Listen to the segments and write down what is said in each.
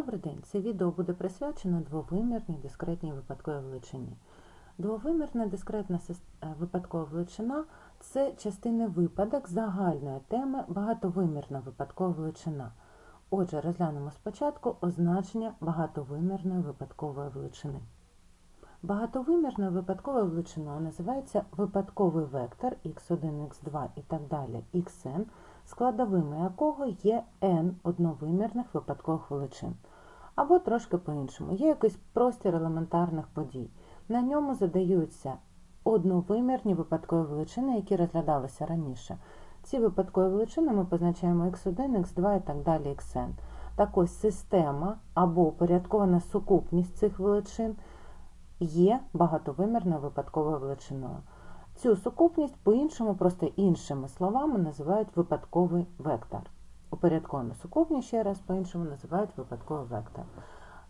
Добрий день! Це відео буде присвячено двовимірній дискретній випадковій величині. Двовимірна дискретна е, випадкова величина це частини випадок загальної теми багатовимірна випадкова величина. Отже, розглянемо спочатку означення багатовимірної випадкової величини. Багатовимірною випадковою величиною називається випадковий вектор x1, x2 і так далі xn, складовими якого є n одновимірних випадкових величин. Або трошки по-іншому, є якийсь простір елементарних подій. На ньому задаються одновимірні випадкові величини, які розглядалися раніше. Ці випадкові величини ми позначаємо x1, x2 і так далі xn. Так ось система або упорядкована сукупність цих величин є багатовимірною випадковою величиною. Цю сукупність по-іншому, просто іншими словами, називають випадковий вектор. Упорядковану сукупність, ще раз по-іншому називають випадковий вектор.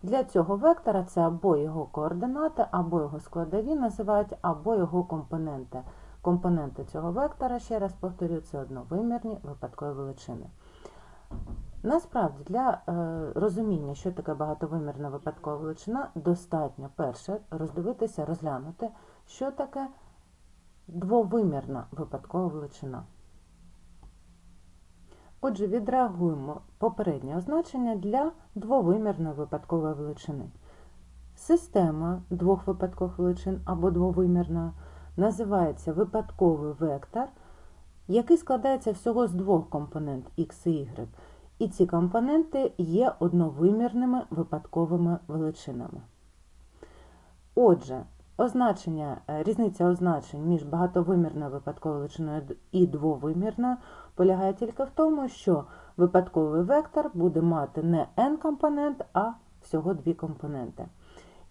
Для цього вектора це або його координати, або його складові називають, або його компоненти. Компоненти цього вектора, ще раз повторюю, це одновимірні випадкові величини. Насправді, для е, розуміння, що таке багатовимірна випадкова величина, достатньо перше роздивитися, розглянути, що таке двовимірна випадкова величина. Отже, відреагуємо попереднє означення для двовимірної випадкової величини. Система двох випадкових величин або двовимірної називається випадковий вектор, який складається всього з двох компонент x і y. І ці компоненти є одновимірними випадковими величинами. Отже, означення, е, різниця означень між багатовимірною випадковою величиною і двовимірною полягає тільки в тому, що випадковий вектор буде мати не n компонент, а всього дві компоненти.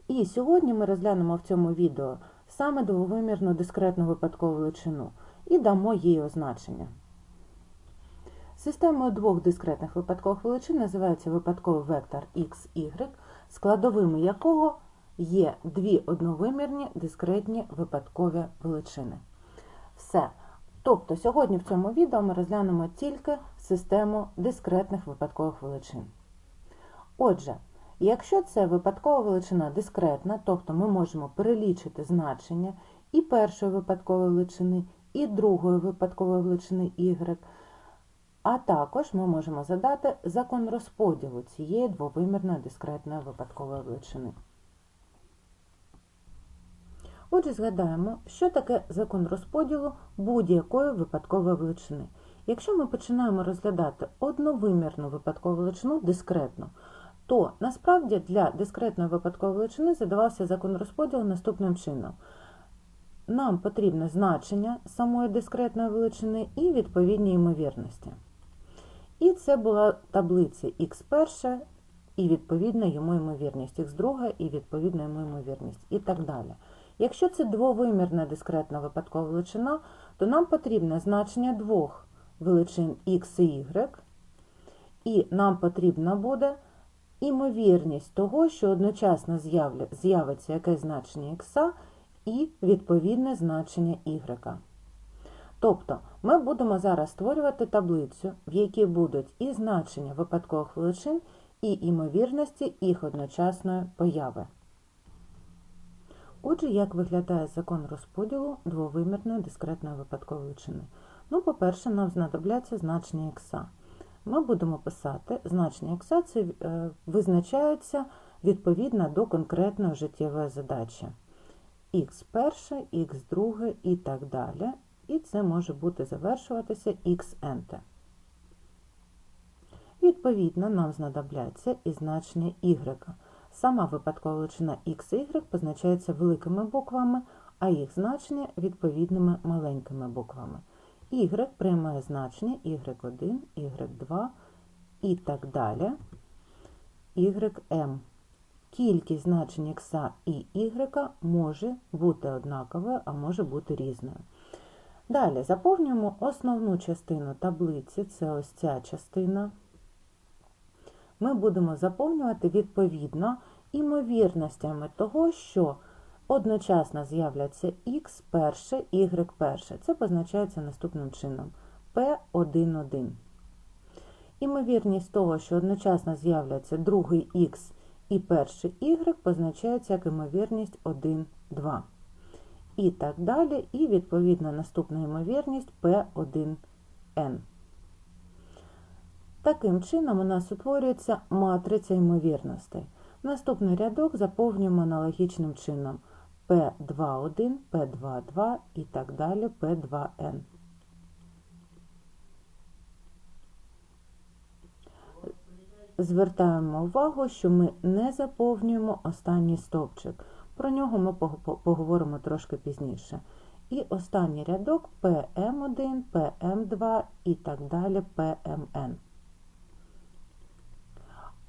І сьогодні ми розглянемо в цьому відео саме двовимірну дискретну випадкову величину і дамо їй означення. Системою двох дискретних випадкових величин називається випадковий вектор x, y, складовими якого є дві одновимірні дискретні випадкові величини. Все. Тобто сьогодні в цьому відео ми розглянемо тільки систему дискретних випадкових величин. Отже, якщо це випадкова величина дискретна, тобто ми можемо перелічити значення і першої випадкової величини, і другої випадкової величини y, а також ми можемо задати закон розподілу цієї двовимірної дискретної випадкової величини. Отже, згадаємо, що таке закон розподілу будь-якої випадкової величини. Якщо ми починаємо розглядати одновимірну випадкову величину дискретно, то насправді для дискретної випадкової величини задавався закон розподілу наступним чином. Нам потрібне значення самої дискретної величини і відповідні ймовірності. І це була таблиця х1 і відповідна йому ймовірність, х2 і відповідна йому ймовірність, і так далі. Якщо це двовимірна дискретна випадкова величина, то нам потрібне значення двох величин x і y, і нам потрібна буде імовірність того, що одночасно з'явиться якесь значення x і відповідне значення y. Тобто ми будемо зараз створювати таблицю, в якій будуть і значення випадкових величин, і імовірності їх одночасної появи. Отже, як виглядає закон розподілу двовимірної дискретної випадкової величини? Ну, по-перше, нам знадобляться значення х. Ми будемо писати значення х, це е, визначається відповідно до конкретної життєвої задачі. х1, х2 і так далі. І це може бути завершуватися xn. Відповідно, нам знадобляться і значення y. Сама випадкова величина x y позначається великими буквами, а їх значення відповідними маленькими буквами. Y приймає значення y1, y2 і так далі. ym. Кількість значень x і y може бути однаковою, а може бути різною. Далі заповнюємо основну частину таблиці, це ось ця частина ми будемо заповнювати відповідно імовірностями того, що одночасно з'являться x перше, y перше. Це позначається наступним чином P11. Імовірність того, що одночасно з'являться другий х і перший y, позначається як імовірність 1, 2. І так далі, і відповідно наступна ймовірність P1n. Таким чином у нас утворюється матриця ймовірностей. Наступний рядок заповнюємо аналогічним чином P21, P22 і так далі P2n. Звертаємо увагу, що ми не заповнюємо останній стовпчик. Про нього ми поговоримо трошки пізніше. І останній рядок PM1, PM2 і так далі PMN.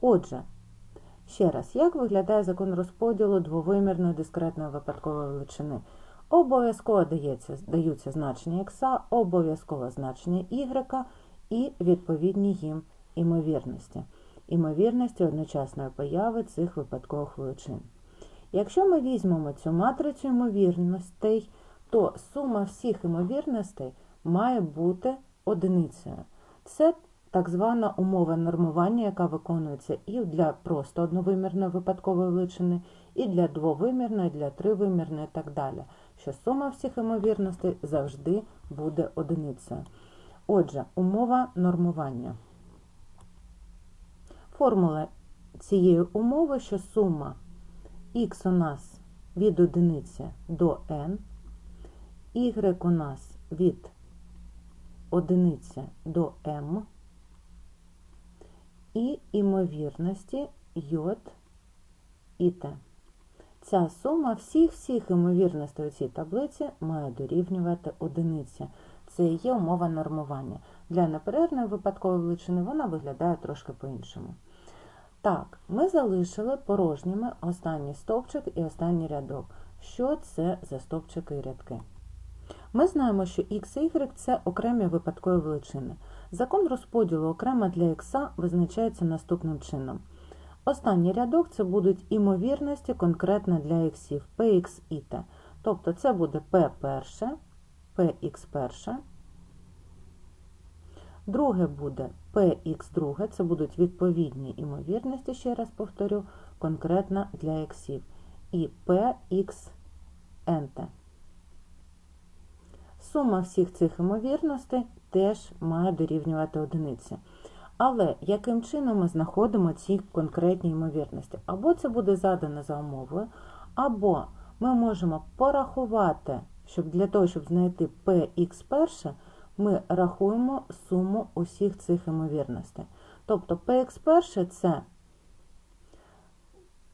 Отже, ще раз, як виглядає закон розподілу двовимірної дискретної випадкової величини? Обов'язково даються значення х, обов'язково значення y і відповідні їм імовірності. Імовірності одночасної появи цих випадкових величин. Якщо ми візьмемо цю матрицю ймовірностей, то сума всіх ймовірностей має бути одиницею. Це так звана умова нормування, яка виконується і для просто одновимірної випадкової величини, і для двовимірної, і для тривимірної і так далі. Що сума всіх ймовірностей завжди буде одиницею. Отже, умова нормування. Формула цієї умови, що сума х у нас від одиниці до n, y у нас від одиниці до m, і імовірності J і Т. Ця сума всіх-всіх імовірностей у цій таблиці має дорівнювати одиниці. Це і є умова нормування. Для неперервної випадкової величини вона виглядає трошки по-іншому. Так, ми залишили порожніми останній стовпчик і останній рядок. Що це за стовпчики і рядки? Ми знаємо, що x і y – це окремі випадкові величини. Закон розподілу окремо для х визначається наступним чином. Останній рядок це будуть імовірності конкретно для х, px і t. Тобто це буде p перше, px перше. Друге буде px2, це будуть відповідні імовірності, ще раз повторю, конкретно для х. І pxnt. Сума всіх цих ймовірностей теж має дорівнювати одиниці. Але яким чином ми знаходимо ці конкретні ймовірності? Або це буде задано за умовою, або ми можемо порахувати, щоб для того, щоб знайти px перше, ми рахуємо суму усіх цих ймовірностей. Тобто px перше це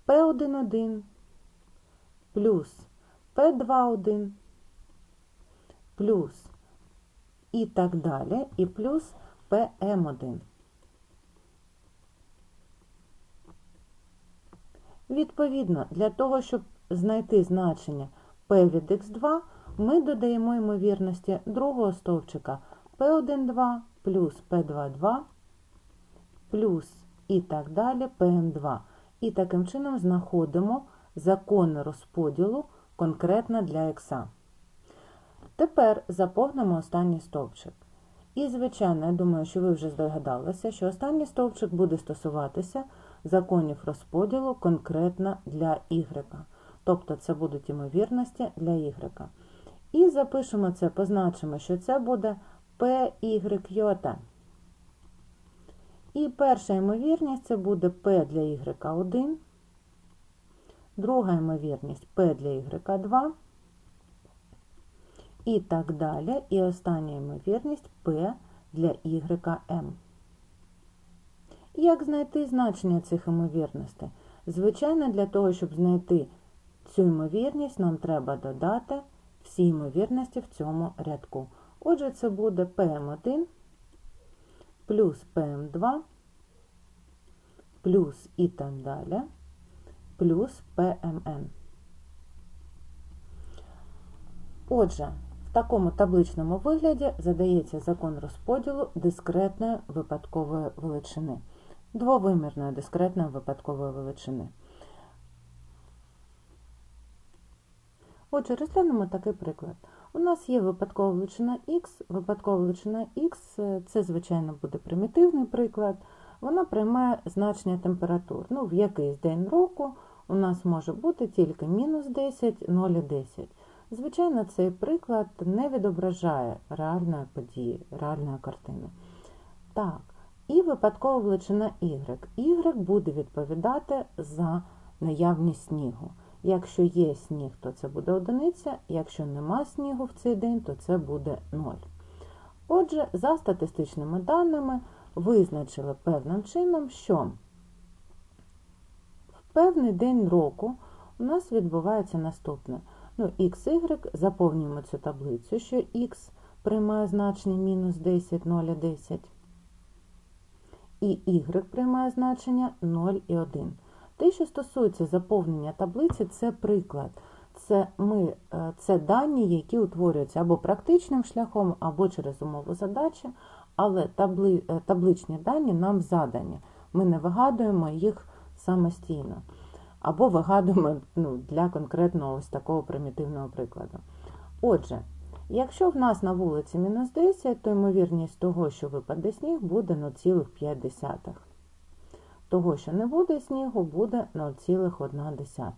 p11 плюс p21 плюс і так далі, і плюс PM1. Відповідно, для того, щоб знайти значення P від x2, ми додаємо ймовірності другого стовпчика P12 плюс P22 плюс і так далі PM2. І таким чином знаходимо закони розподілу конкретно для х. Тепер заповнимо останній стовпчик. І, звичайно, я думаю, що ви вже здогадалися, що останній стовпчик буде стосуватися законів розподілу конкретно для y. Тобто це будуть ймовірності для y. І запишемо це, позначимо, що це буде PYJ. І перша ймовірність це буде P для y1, друга ймовірність P для y2 і так далі. І остання ймовірність P для YM. Як знайти значення цих ймовірностей? Звичайно, для того, щоб знайти цю ймовірність, нам треба додати всі ймовірності в цьому рядку. Отже, це буде PM1 плюс PM2 плюс і так далі, плюс PMN. Отже, такому табличному вигляді задається закон розподілу дискретної випадкової величини, двовимірної дискретної випадкової величини. Отже, розглянемо такий приклад. У нас є випадкова величина х. Випадкова величина х це, звичайно, буде примітивний приклад. Вона приймає значення температур. Ну, В якийсь день року у нас може бути тільки мінус 10, 0 і 10. Звичайно, цей приклад не відображає реальної події, реальної картини. Так, і випадкова величина y. y буде відповідати за наявність снігу. Якщо є сніг, то це буде одиниця, якщо нема снігу в цей день, то це буде 0. Отже, за статистичними даними визначили певним чином, що в певний день року у нас відбувається наступне. Ну, XY, заповнюємо цю таблицю, що Х приймає значення мінус 10, 0 і 10. І Y приймає значення 0 і 1. Те, що стосується заповнення таблиці, це приклад. Це ми, е, це дані, які утворюються або практичним шляхом, або через умову задачі, але табли, е, табличні дані нам задані. Ми не вигадуємо їх самостійно. Або вигадуємо ну, для конкретного ось такого примітивного прикладу. Отже, якщо в нас на вулиці мінус 10, то ймовірність того, що випаде сніг, буде 0,5 того, що не буде снігу, буде 0,1.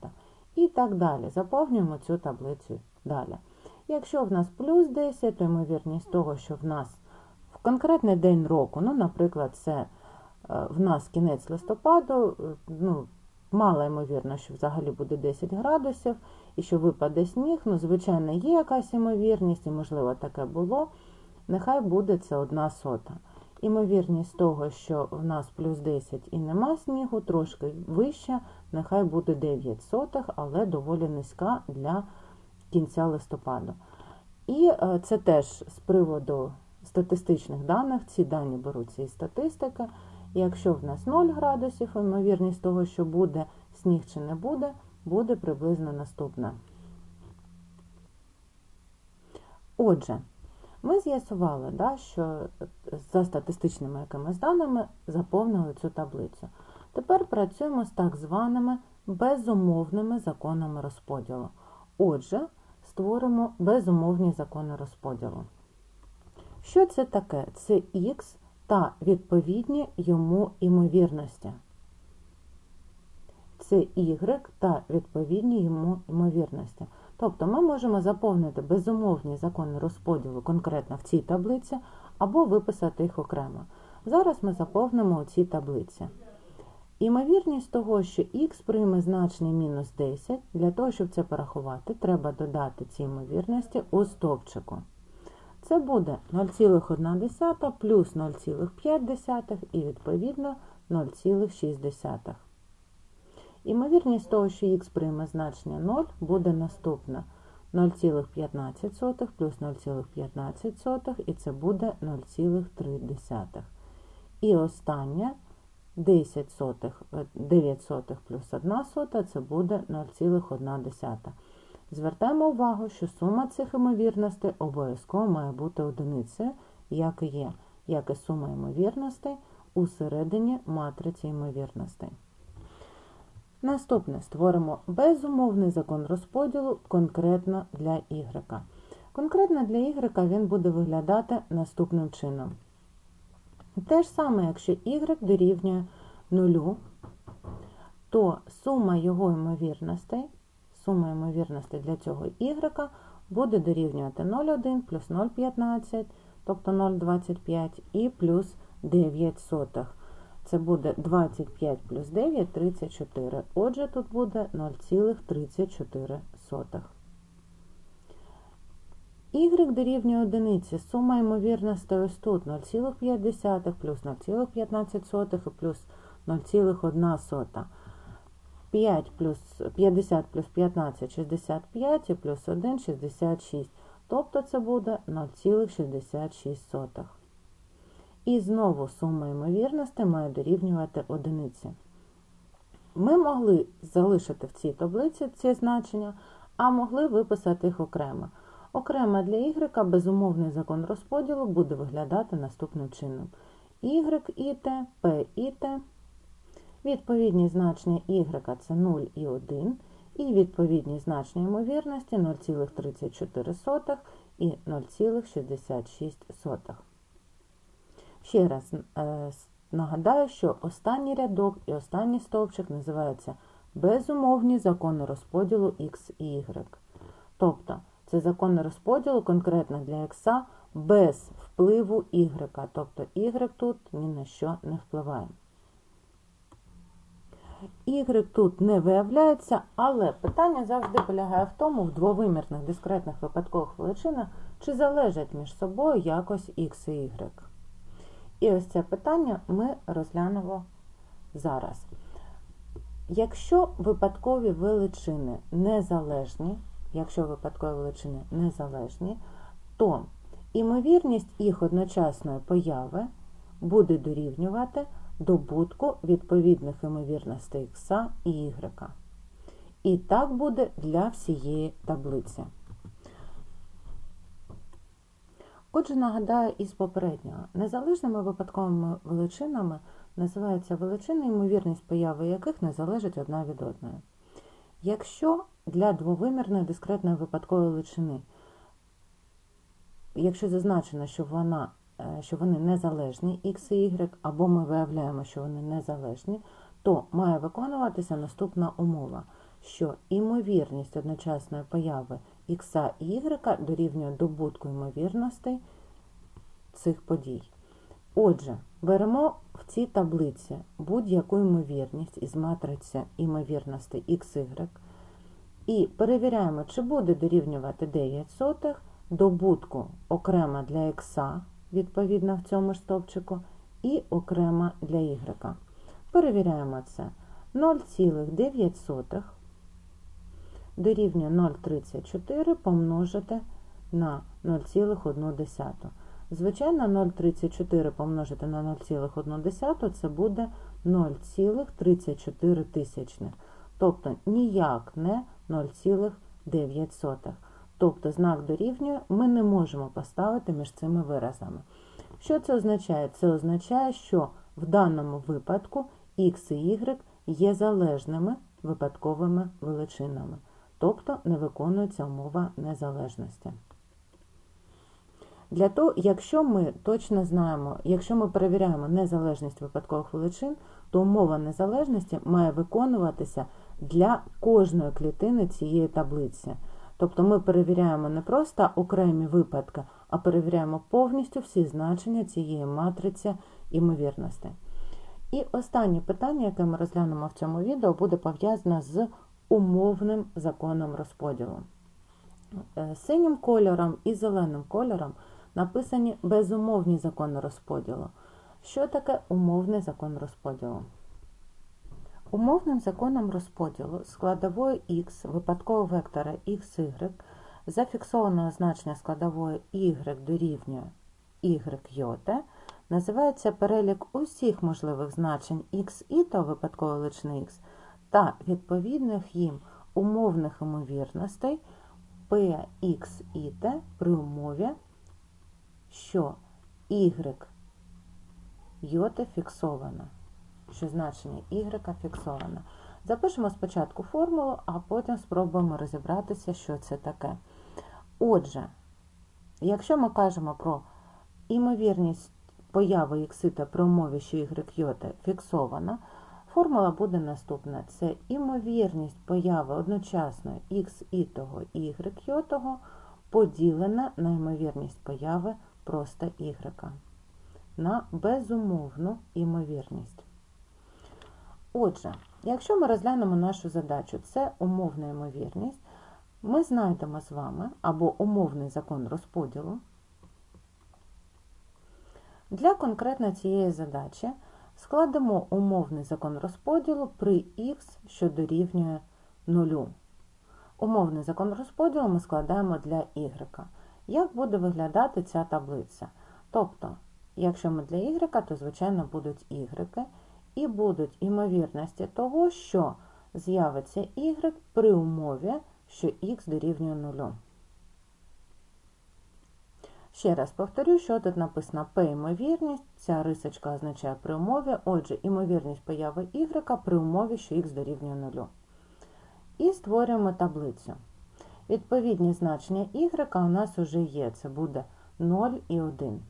І так далі. Заповнюємо цю таблицю далі. Якщо в нас плюс 10, то ймовірність того, що в нас в конкретний день року, ну, наприклад, це е, в нас кінець листопаду, е, ну, мало ймовірно, що взагалі буде 10 градусів, і що випаде сніг, ну, звичайно, є якась ймовірність, і, можливо, таке було, нехай буде це одна сота. Імовірність того, що в нас плюс 10 і нема снігу, трошки вища, нехай буде 9 сотих, але доволі низька для кінця листопаду. І е, це теж з приводу статистичних даних, ці дані беруться із статистики. Якщо в нас 0 градусів, ймовірність того, що буде сніг чи не буде, буде приблизно наступна. Отже, ми з'ясували, да, що за статистичними якимись даними заповнили цю таблицю. Тепер працюємо з так званими безумовними законами розподілу. Отже, створимо безумовні закони розподілу. Що це таке? Це Х та відповідні йому імовірності. Це Y та відповідні йому ймовірності. Тобто ми можемо заповнити безумовні закони розподілу конкретно в цій таблиці, або виписати їх окремо. Зараз ми заповнимо у цій таблиці. Імовірність того, що х прийме значення мінус 10, для того, щоб це порахувати, треба додати ці ймовірності у стовпчику. Це буде 0,1 плюс 0,5 і відповідно 0,6. Імовірність того, що х прийме значення 0, буде наступна 0,15 плюс 0,15 і це буде 0,3. І останнє 10 сотих, 9 сотих плюс 1 сота це буде 0,1. Звертаємо увагу, що сума цих ймовірностей обов'язково має бути одиницею, як і є, як і сума ймовірностей у середині матриці ймовірностей. Наступне створимо безумовний закон розподілу конкретно для y. Конкретно для y він буде виглядати наступним чином. Те ж саме, якщо y дорівнює 0, то сума його ймовірностей, сума ймовірностей для цього y буде дорівнювати 0,1 плюс 0,15, тобто 0,25 і плюс 9 сотих. Це буде 25 плюс 9 34. Отже, тут буде 0,34. Y дорівнює одиниці. Сума ймовірностей ось тут 0,5 плюс 0,15 і плюс 0,1. 5 плюс 50 плюс 15 65 і плюс 1 66. Тобто це буде 0,66. І знову сума ймовірності має дорівнювати одиниці. Ми могли залишити в цій таблиці ці значення, а могли виписати їх окремо. Окремо для y безумовний закон розподілу буде виглядати наступним чином. y і t, p і t. Відповідні значення y це 0 і 1, і відповідні значення ймовірності 0,34 і 0,66. Ще раз е, нагадаю, що останній рядок і останній стовпчик називаються безумовні закони розподілу X і Y. Тобто це закони розподілу конкретно для X без впливу Y, тобто Y тут ні на що не впливає. Y тут не виявляється, але питання завжди полягає в тому, в двовимірних дискретних випадкових величинах, чи залежать між собою якось X і Y. І ось це питання ми розглянемо зараз. Якщо випадкові величини незалежні, якщо випадкові величини незалежні, то імовірність їх одночасної появи буде дорівнювати добутку відповідних імовірностей Х і Y. І так буде для всієї таблиці. Отже, нагадаю із попереднього, незалежними випадковими величинами називаються величини, ймовірність появи яких не залежить одна від одної. Якщо для двовимірної дискретної випадкової величини, якщо зазначено, що вона що вони незалежні X і Y, або ми виявляємо, що вони незалежні, то має виконуватися наступна умова, що імовірність одночасної появи X і Y дорівнює добутку ймовірностей цих подій. Отже, беремо в цій таблиці будь-яку ймовірність із матриці ймовірностей XY і перевіряємо, чи буде дорівнювати 9 сотих добутку окремо для X відповідно в цьому ж стовпчику, і окремо для y. Перевіряємо це 0,9 дорівнює 0,34 помножити на 0,1. Звичайно, 0,34 помножити на 0,1 це буде 0,34 тисячних. Тобто ніяк не 0,9. Тобто знак дорівнює ми не можемо поставити між цими виразами. Що це означає? Це означає, що в даному випадку x і y є залежними випадковими величинами, тобто не виконується умова незалежності. Для того, якщо ми точно знаємо, якщо ми перевіряємо незалежність випадкових величин, то умова незалежності має виконуватися для кожної клітини цієї таблиці. Тобто ми перевіряємо не просто окремі випадки, а перевіряємо повністю всі значення цієї матриці імовірності. І останнє питання, яке ми розглянемо в цьому відео, буде пов'язане з умовним законом розподілу. Е, синім кольором і зеленим кольором написані безумовні закони розподілу. Що таке умовний закон розподілу? Умовним законом розподілу складової х випадкового вектора xy зафіксованого значення складової y дорівнює y йота називається перелік усіх можливих значень x і та випадкової величини x та відповідних їм умовних ймовірностей p, x і t при умові, що y йота фіксована що значення y фіксоване. Запишемо спочатку формулу, а потім спробуємо розібратися, що це таке. Отже, якщо ми кажемо про імовірність появи іксита при умові, що y фіксована, формула буде наступна: це імовірність появи одночасно x і того і йотого поділена на ймовірність появи просто y на безумовну імовірність. Отже, якщо ми розглянемо нашу задачу, це умовна ймовірність, ми знайдемо з вами або умовний закон розподілу. Для конкретно цієї задачі складемо умовний закон розподілу при х, що дорівнює 0. Умовний закон розподілу ми складаємо для y. Як буде виглядати ця таблиця? Тобто, якщо ми для y, то, звичайно, будуть y і будуть імовірності того, що з'явиться y при умові, що х дорівнює 0. Ще раз повторю, що тут написано P ймовірність, ця рисочка означає при умові, отже, імовірність появи y при умові, що х дорівнює 0. І створюємо таблицю. Відповідні значення y у нас вже є, це буде 0 і 1.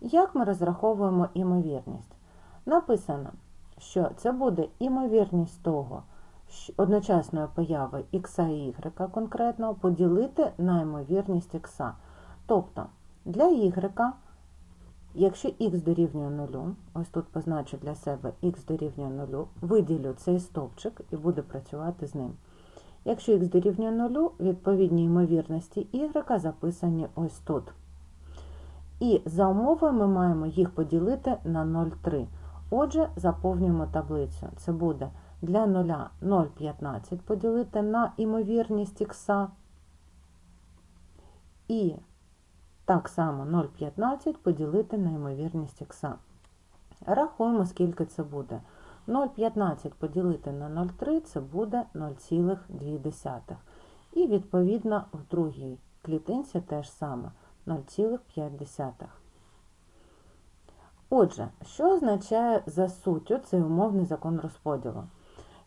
Як ми розраховуємо імовірність? Написано, що це буде імовірність того, одночасної появи х і y конкретно поділити на ймовірність х. Тобто для y, якщо х дорівнює 0, ось тут позначу для себе х дорівнює 0, виділю цей стовпчик і буду працювати з ним. Якщо х дорівнює 0, відповідні ймовірності y записані ось тут. І за умовою ми маємо їх поділити на 0,3. Отже, заповнюємо таблицю. Це буде для 0 0,15 поділити на імовірність х. І так само 0,15 поділити на ймовірність х. Рахуємо, скільки це буде. 0,15 поділити на 0,3 це буде 0,2. І відповідно в другій клітинці теж саме 0,5. Отже, що означає за суттю цей умовний закон розподілу?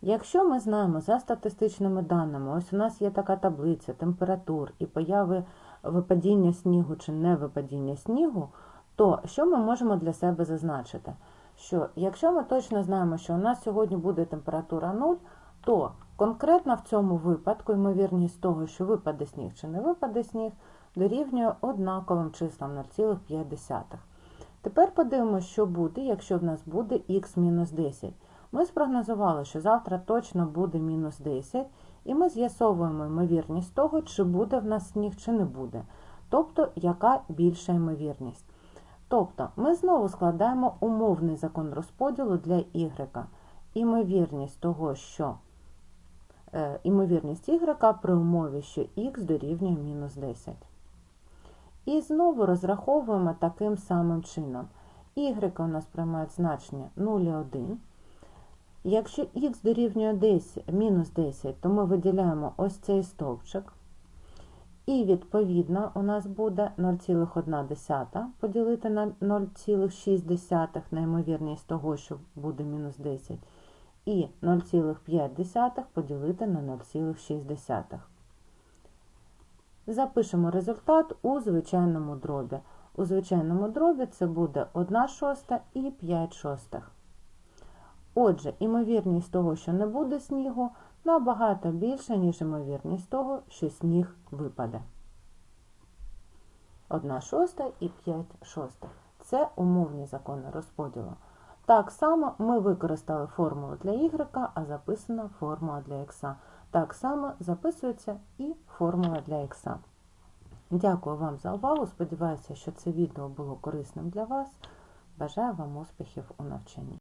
Якщо ми знаємо за статистичними даними, ось у нас є така таблиця температур і появи випадіння снігу чи невипадіння снігу, то що ми можемо для себе зазначити? Що якщо ми точно знаємо, що у нас сьогодні буде температура 0, то конкретно в цьому випадку ймовірність того, що випаде сніг чи не випаде сніг, дорівнює однаковим числам 0,5. Тепер подивимося, що буде, якщо в нас буде х-10. Ми спрогнозували, що завтра точно буде мінус 10, і ми з'ясовуємо ймовірність того, чи буде в нас сніг, чи не буде. Тобто, яка більша ймовірність. Тобто, ми знову складаємо умовний закон розподілу для y. Імовірність того, що е, імовірність y при умові, що х дорівнює мінус 10. І знову розраховуємо таким самим чином. Y у нас приймають значення 0,1. Якщо х дорівнює 10, мінус 10, то ми виділяємо ось цей стовпчик. І, відповідно, у нас буде 0,1 поділити на 0,6 на ймовірність того, що буде мінус 10, і 0,5 поділити на 0,6. Запишемо результат у звичайному дробі. У звичайному дробі це буде 1 шоста і 5 шостих. Отже, імовірність того, що не буде снігу, набагато більша, ніж ймовірність того, що сніг випаде. 1 шоста і 5 шостих. Це умовні закони розподілу. Так само ми використали формулу для y, а записана формула для x. Так само записується і формула для x. Дякую вам за увагу. Сподіваюся, що це відео було корисним для вас. Бажаю вам успіхів у навчанні.